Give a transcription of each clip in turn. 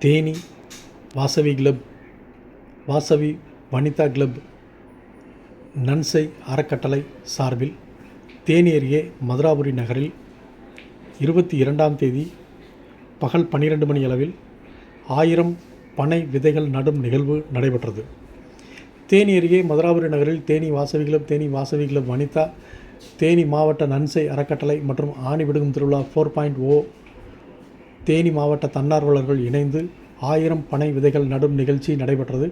Theni Vasavi club Vasavi Vanitha club நன்சை அறக்கட்டளை சார்பில் தேனி அருகே மதுராபுரி நகரில் இருபத்தி இரண்டாம் தேதி பகல் பன்னிரெண்டு மணி அளவில் ஆயிரம் பனை விதைகள் நடும் நிகழ்வு நடைபெற்றது. தேனி அருகே மதுராபுரி நகரில் தேனி வாசவி கிளப் தேனி வாசவி கிளப் வனிதா தேனி மாவட்ட நன்சை அறக்கட்டளை மற்றும் ஆணி விடுகும் திருவிழா ஃபோர் பாயிண்ட் ஓ தேனி மாவட்ட தன்னார்வலர்கள் இணைந்து ஆயிரம் பனை விதைகள் நடும் நிகழ்ச்சி நடைபெற்றது.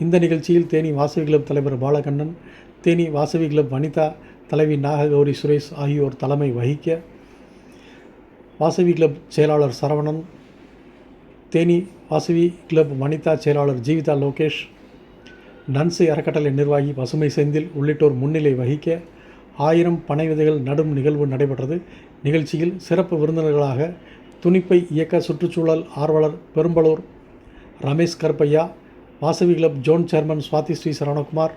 இந்த நிகழ்ச்சியில் தேனி வாசவி கிளப் தலைவர் பாலகண்ணன் தேனி வாசவி கிளப் வனிதா தலைவி நாககௌரி சுரேஷ் ஆகியோர் தலைமை வகிக்க வாசவி கிளப் செயலாளர் சரவணன் தேனி வாசவி கிளப் வனிதா செயலாளர் ஜீவிதா லோகேஷ் நன்சு அறக்கட்டளை நிர்வாகி பசுமை செந்தில் உள்ளிட்டோர் முன்னிலை வகிக்க ஆயிரம் பனை விதைகள் நடும் நிகழ்வு நடைபெற்றது. நிகழ்ச்சியில் சிறப்பு விருந்தினர்களாக துணிப்பை இயக்க சுற்றுச்சூழல் ஆர்வலர் Perambalur Ramesh Karuppaiah Vasavi club zone chairman Swathi Sri Saravanakumar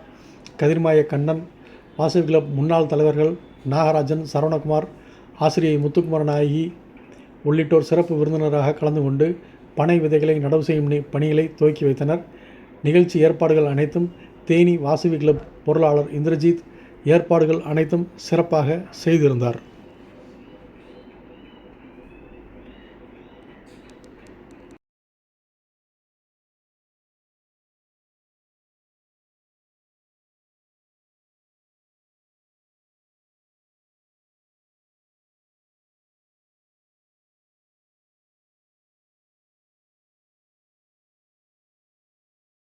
Kathirmaya Kannan Vasavi club முன்னாள் தலைவர்கள் நாகராஜன் சரவணகுமார் ஆசிரியை முத்துக்குமார நாயகி உள்ளிட்டோர் சிறப்பு விருந்தினராக கலந்து கொண்டு பனை விதைகளை நடவு செய்யும் பணிகளை துவக்கி வைத்தனர். நிகழ்ச்சி ஏற்பாடுகள் அனைத்தும் தேனி வாசவி கிளப் பொருளாளர் இந்திரஜித் ஏற்பாடுகள் அனைத்தும் சிறப்பாக செய்திருந்தார்.